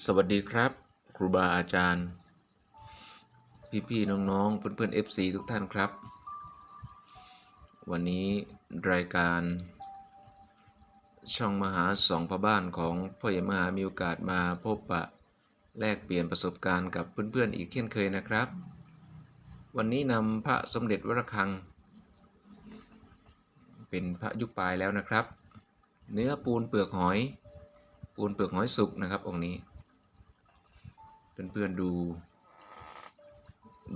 สวัสดีครับ ครูบาอาจารย์ พี่ ๆ น้อง ๆ เพื่อนๆ FC ทุกท่านครับ วันนี้รายการ ช่องมหาสองพระบ้านของพ่อใหญ่มหามีโอกาสมาพบปะ แลกเปลี่ยนประสบการณ์กับเพื่อน ๆ อีกเช่นเคยนะครับ วันนี้นำพระสมเด็จวรคัง เป็นพระยุคปลายแล้วนะครับ เนื้อปูนเปลือกหอย ปูนเปลือกหอยสุกนะครับองค์นี้ เพื่อนๆดู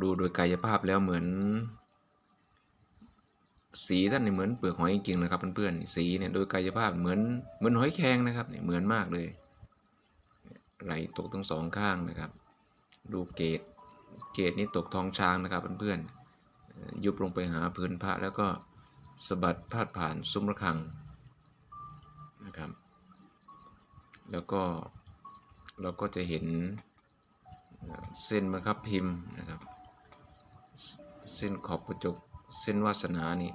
ดูโดยกายภาพแล้วเหมือน สีท่านนี่เหมือนเปลือกหอยจริงๆนะครับเพื่อนๆสีเนี่ยโดยกายภาพเหมือนเหมือนหอยแครงนะครับเนี่ยเหมือนมากเลย ไหลตกทั้งสองข้างนะครับ ดูเกตเกตนี้ตกทองช้างนะครับเพื่อนๆเอ่อยุบลงไปหาพื้นพระแล้วก็สะบัดพาดผ่านซุ้มระฆังนะครับ แล้วก็เราก็จะเห็น เส้นมะครับพิมพ์นะครับ เส้นขอบกระจกเส้นวาสนานี่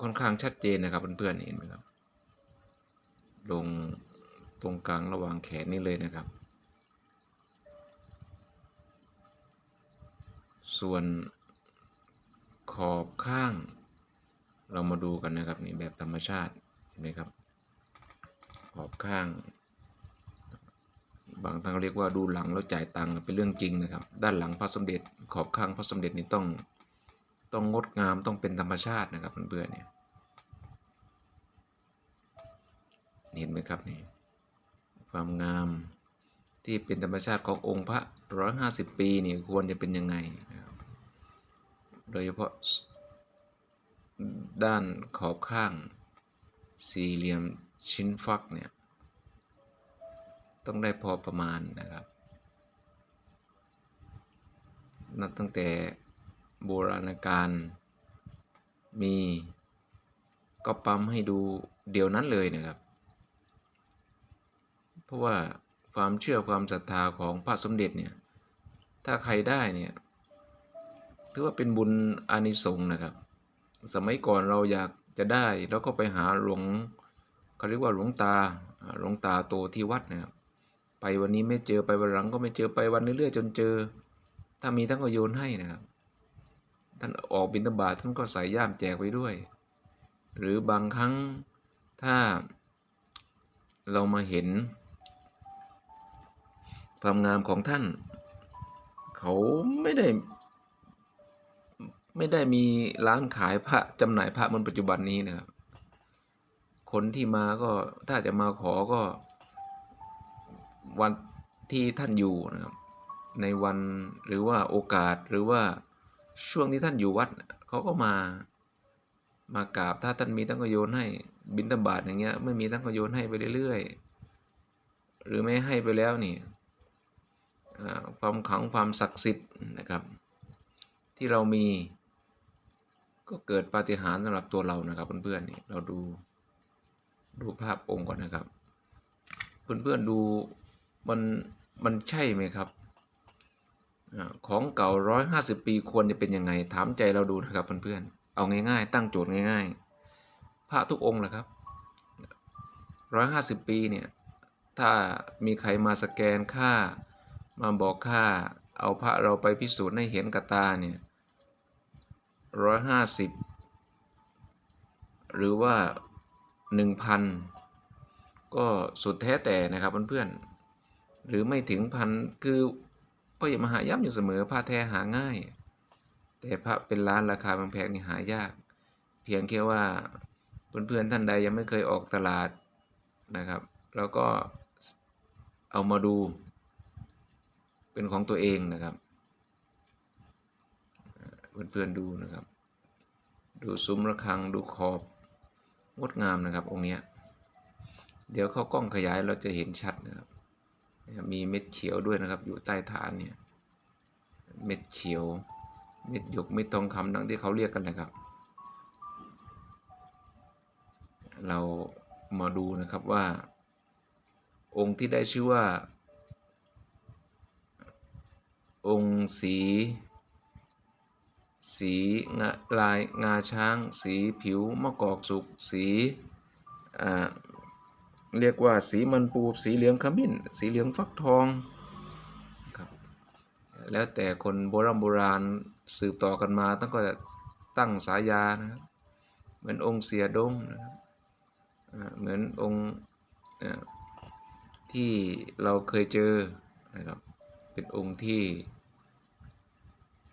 ค่อนข้างชัดเจนนะครับเพื่อนๆเห็นไหมครับ ลงตรงกลางระหว่างแขนนี่เลยนะครับ ส่วนขอบข้างเรามาดูกันนะครับนี่แบบธรรมชาติเห็นไหมครับ ขอบข้าง บางท่านเรียกว่าดูหลังแล้วจ่ายตังค์เป็นเรื่องจริงนะครับ ด้านหลังพระสมเด็จขอบข้างพระสมเด็จนี่ต้องต้องงดงามต้องเป็นธรรมชาตินะครับเพื่อนๆเนี่ยเห็นไหมครับนี่ความงามที่เป็นธรรมชาติขององค์พระร้อยห้าสิบปีนี่ควรจะเป็นยังไง โดยเฉพาะด้านขอบข้างสี่เหลี่ยมชิ้นฟักเนี่ย ต้องได้พอประมาณนะครับนับตั้งแต่โบราณการมีก็ปั๊มให้ดูเดี๋ยวนั้นเลยนะครับ เพราะว่าความเชื่อความศรัทธาของพระสมเด็จเนี่ย ถ้าใครได้เนี่ยถือว่าเป็นบุญอานิสงส์นะครับ สมัยก่อนเราอยากจะได้เราก็ไปหาหลวงเขาเรียกว่าหลวงตาอ่าหลวงตาโตที่วัดนะครับ ไปวันนี้ไม่เจอไปวันหลังก็ไม่เจอไปวันเรื่อยๆจนเจอ ถ้ามีท่านก็โยนให้นะครับ ท่านออกบิณฑบาตท่านก็ใส่ย่ามแจกไว้ด้วย หรือบางครั้งถ้าเรามาเห็น ความงามของท่าน เขาไม่ได้ ไม่ได้มีร้านขายพระจำหน่ายพระเหมือนปัจจุบันนี้นะครับ คนที่มาก็ถ้าจะมาขอก็ วันที่ท่านอยู่นะครับ ในวันหรือว่าโอกาสหรือว่าช่วงที่ท่านอยู่วัดเขาก็มามากราบถ้าท่านมีท่านก็โยนให้บิณฑบาตอย่างเงี้ยไม่มีท่านก็โยนให้ไปเรื่อยๆ หรือไม่ให้ไปแล้วนี่ความขังความศักดิ์สิทธิ์นะครับ ที่เรามีก็เกิดปาฏิหาริย์สำหรับตัวเรานะครับเพื่อนๆนี่เราดูดูภาพองค์ก่อนนะครับ เพื่อนๆดู มันมันใช่ไหมครับของเก่าร้อยห้าสิบปีควรจะเป็นยังไง ถามใจเราดูนะครับเพื่อนๆเอาง่ายๆ ตั้งโจทย์ง่าย ๆ พระทุกองค์แหละครับร้อยห้าสิบปีเนี่ยถ้ามีใครมาสแกนค่า มาบอกค่า เอาพระเราไปพิสูจน์ให้เห็นกับตาเนี่ยร้อยห้าสิบหรือว่าหนึ่งพันก็สุดแท้แต่นะครับเพื่อนๆ หรือไม่ถึงพันคือพ่ออย่ามหาย้ำอยู่เสมอผ้าแท้หาง่าย แต่พระเป็นล้านราคาแพงๆนี่หายาก เพียงแค่ว่าเพื่อนๆท่านใดยังไม่เคยออกตลาดนะครับ แล้วก็เอามาดู เป็นของตัวเองนะครับเพื่อนๆดูนะครับ ดูซุ้มระฆังดูขอบงดงามนะครับองค์เนี้ยเดี๋ยวเข้ากล้องขยายเราจะเห็นชัดนะครับ มีเม็ดเขียวด้วยนะครับ อยู่ใต้ฐานเนี่ย เม็ดเขียว เม็ดหยก เม็ดทองคำดังที่เขาเรียกกันนะครับ เรามาดูนะครับว่า องค์ที่ได้ชื่อว่า องค์สี สีงาลายงาช้าง สีผิวมะกอกสุก สีอ่า เรียกว่าสีมันปูสีเหลืองขมิ้น สีเหลืองฟักทองครับแล้วแต่คนโบราณโบราณสืบต่อกันมาตั้งก็ตั้งสายานะครับเหมือนองค์เสียดงนะครับเหมือนองค์ที่เราเคยเจอนะครับเป็นองค์ที่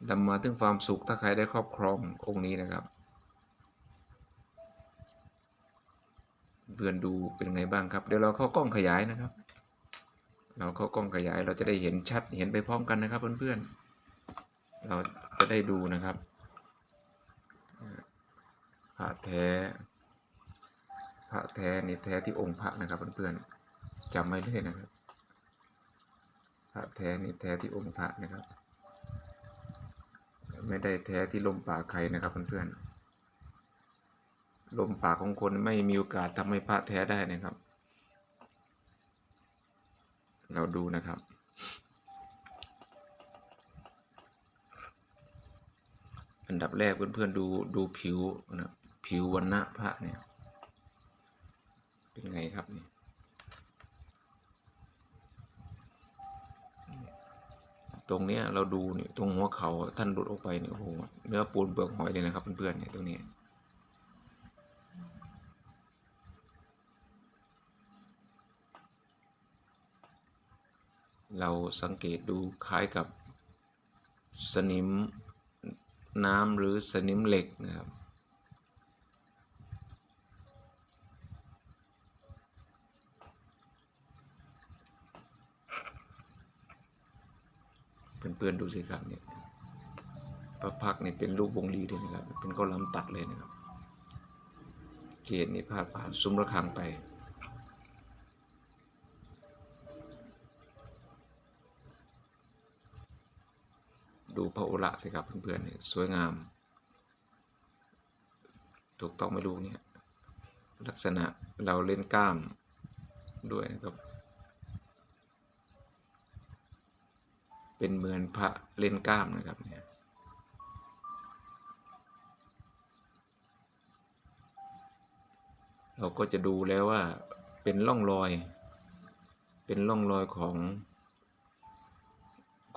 นำมาถึงความสุขถ้าใครได้ครอบครององค์นี้นะครับ เพื่อนดูเป็นไงบ้างครับ เดี๋ยวเราเข้ากล้องขยายนะครับ เราเข้ากล้องขยายเราจะได้เห็นชัดเห็นไปพร้อมกันนะครับเพื่อนๆ เราจะได้ดูนะครับพระแท้พระแท้นี่แท้ที่องค์พระนะครับเพื่อนๆจำไว้เลยนะครับพระแท้นี่แท้ที่องค์พระนะครับ ไม่ได้แท้ที่ลมปากใครนะครับเพื่อนๆ ลมปากของคนไม่มีโอกาสทำให้พระแท้ได้นะครับ เราดูนะครับ อันดับแรกเพื่อนๆดูดูผิวนะผิววันณะพระเนี่ย เป็นไงครับนี่ตรงเนี้ยเราดูนี่ตรงหัวเขาท่านหลุดออกไปเนี่ยโอ้โหเนื้อปูนเปลือกหอยเลยนะครับเพื่อนๆเนี่ยตรงนี้ เราสังเกตดูคล้ายกับสนิมน้ำหรือสนิมเหล็กนะครับ เพื่อนๆดูสิครับเนี่ยพระพักเนี่ยเป็นรูปวงรีเลยนะครับ เป็นข้าวหลามตัดเลยนะครับ เกศนี่พาดผ่านซุ้มระฆังไป พระโอระสิครับเพื่อนๆสวยงาม ถูกต้องไม่รู้เนี่ย ลักษณะเราเล่นกล้ามด้วยนะครับ เป็นเหมือนพระเล่นกล้ามนะครับเนี่ยเราก็จะดูแล้วว่าเป็นร่องรอย เป็นร่องรอยของ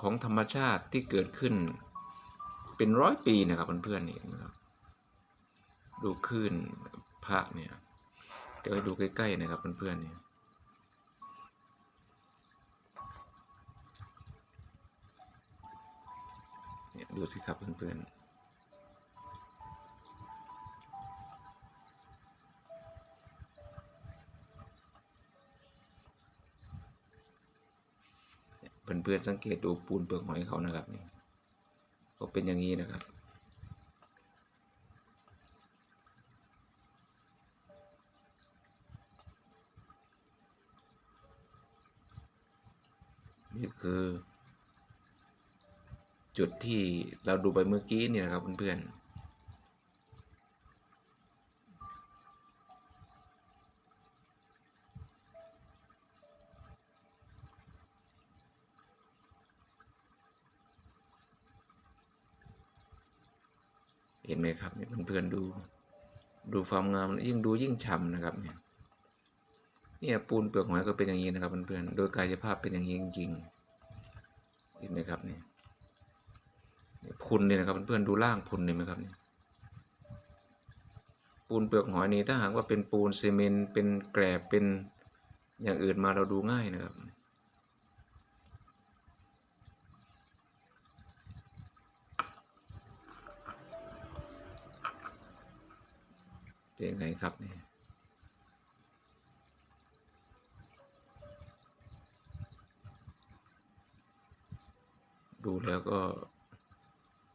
ของธรรมชาติที่เกิดขึ้น เป็นร้อยปีนะครับเพื่อนๆนี่นะครับดูคลื่นพระเนี่ยเดี๋ยวดูใกล้ๆนะครับเพื่อนๆเนี่ยเนี่ยดูสิครับเพื่อนๆ เพื่อนๆสังเกตดูปูนเปลือกหอยเขานะครับนี่ก็เป็นอย่างนี้นะครับ นี่คือ จุดที่เราดูไปเมื่อกี้เนี่ยนะครับเพื่อนๆ เห็นไหมครับเนี่ยเพื่อนๆดู ดูความงามยิ่งดูยิ่งฉ่ำนะครับเนี่ยเนี่ยปูนเปลือกหอยก็เป็นอย่างนี้นะครับเพื่อนๆโดยกายภาพเป็นอย่างนี้จริงๆเห็นไหมครับเนี่ยพุนเนี่ยนะครับเพื่อนๆดูล่างพุนเห็นไหมครับเนี่ยปูนเปลือกหอยนี่ถ้าหากว่าเป็นปูนซีเมนต์เป็นแกรบเป็นอย่างอื่นมาเราดูง่ายนะครับ เป็นไงครับเนี่ยดูแล้วก็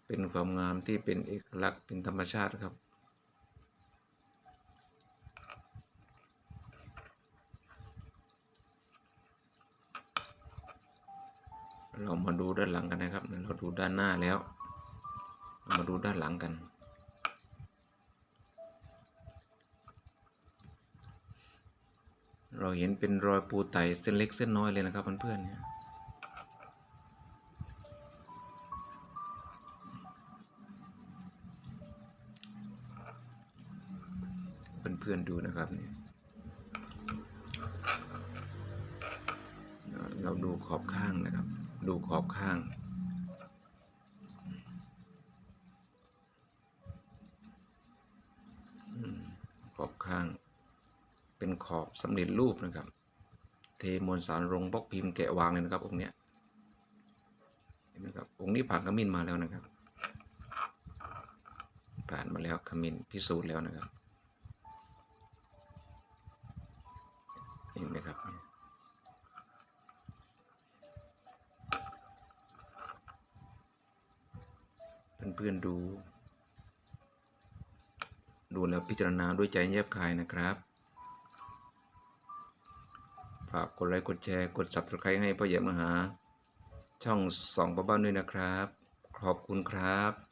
เป็นความงามที่เป็นเอกลักษณ์เป็นธรรมชาติครับ เรามาดูด้านหลังกันนะครับเราดูด้านหน้าแล้ว มาดูด้านหลังกัน เราเห็นเป็นรอยปูไตเส้นเล็กเส้นน้อยเลยนะครับเพื่อนๆเนี่ยเพื่อนๆดูนะครับเนี่ยเราดูขอบข้างนะครับ ดูขอบข้าง สำเร็จรูปนะครับ เทมวลสารลงบล็อกพิมพ์แกะวางเลยนะครับองค์เนี้ยนไหมครับองค์นี้ผ่านขมิ้นมาแล้วนะครับ ผ่านมาแล้วขมิ้นพิสูจน์แล้วนะครับเห็นไหมครับเพื่อนๆดู ดูแล้วพิจารณาด้วยใจแยบคายนะครับ ฝากกดไลค์กดแชร์กด subscribe ให้พ่อใหญ่มหา ช่องสองป้าบ้านด้วยนะครับ ขอบคุณครับ